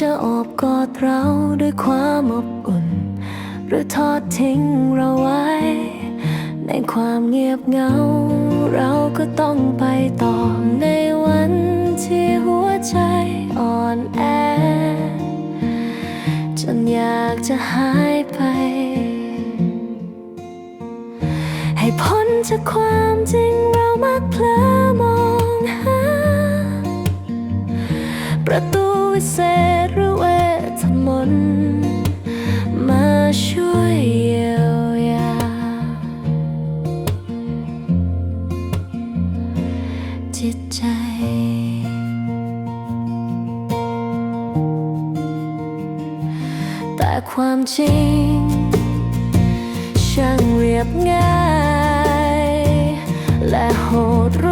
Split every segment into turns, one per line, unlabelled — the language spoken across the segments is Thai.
จะโอบกอดเราด้วยความอบอุ่น หรือทอดทิ้งเราไว้ ในความเงียบเหงา เราก็ต้องไปต่อในวันที่หัวใจอ่อนแอ จนอยากจะหายไป ให้พ้นจากความจริงเรามักเพลอมองหาประตู เศษหรือเวทมนต์มาช่วยเยียวยา จิตใจแต่ความจริง ช่างเรียบง่าย และโหดร้าย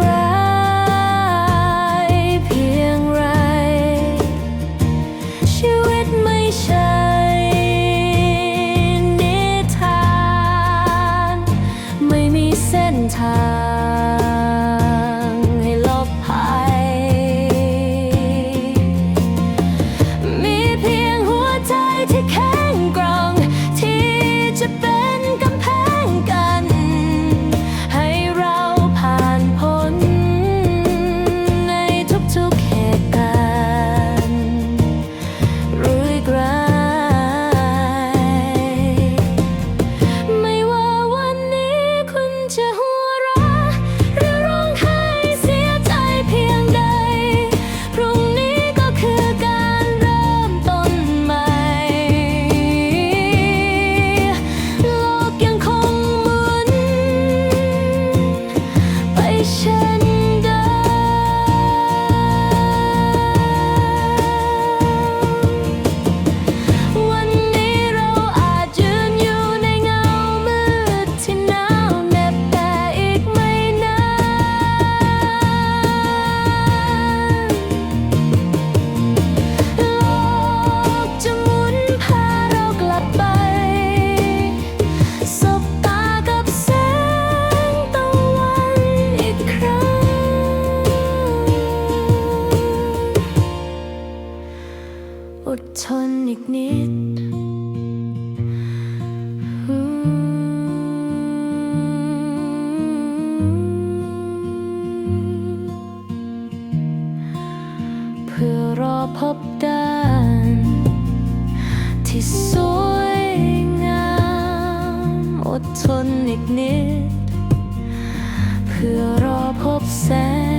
เอีกนิดเพื่อรอพบด้านที่สวยงามอดทนอีกนิด เพื่อรอพบแสง